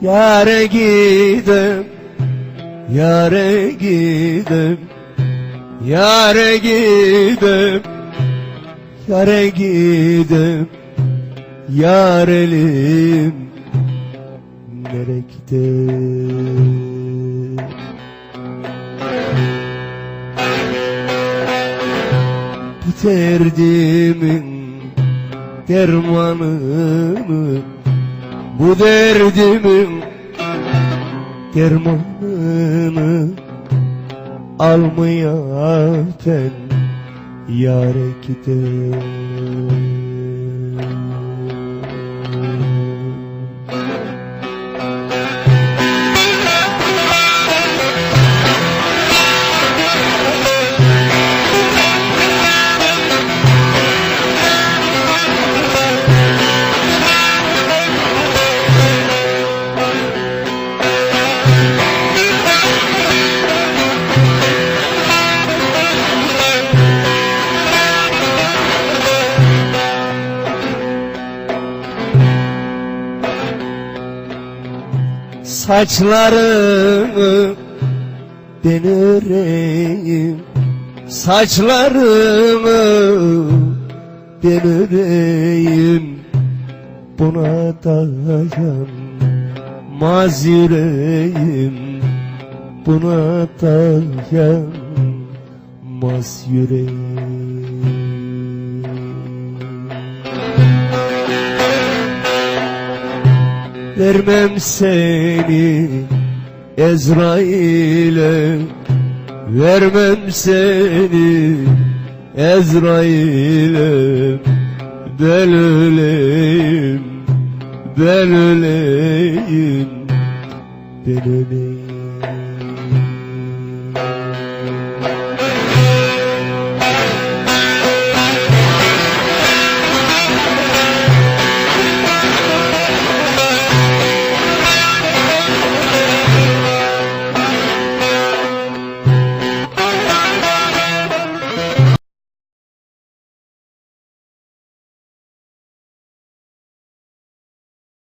Yare gidem Yare gidem Yare gidem Yare gidem Yar elim gidem Bu derdimin dermanını Bu derdimin dermanını Almaya ben yare Saçlarımı ben Saçlarımı ben Buna dayanmaz yüreğim. Buna dayanmaz yüreğim Vermem seni Ezrail'e. Vermem seni Ezrail'e. Ben öleyim Ben öleyim. Ben öleyim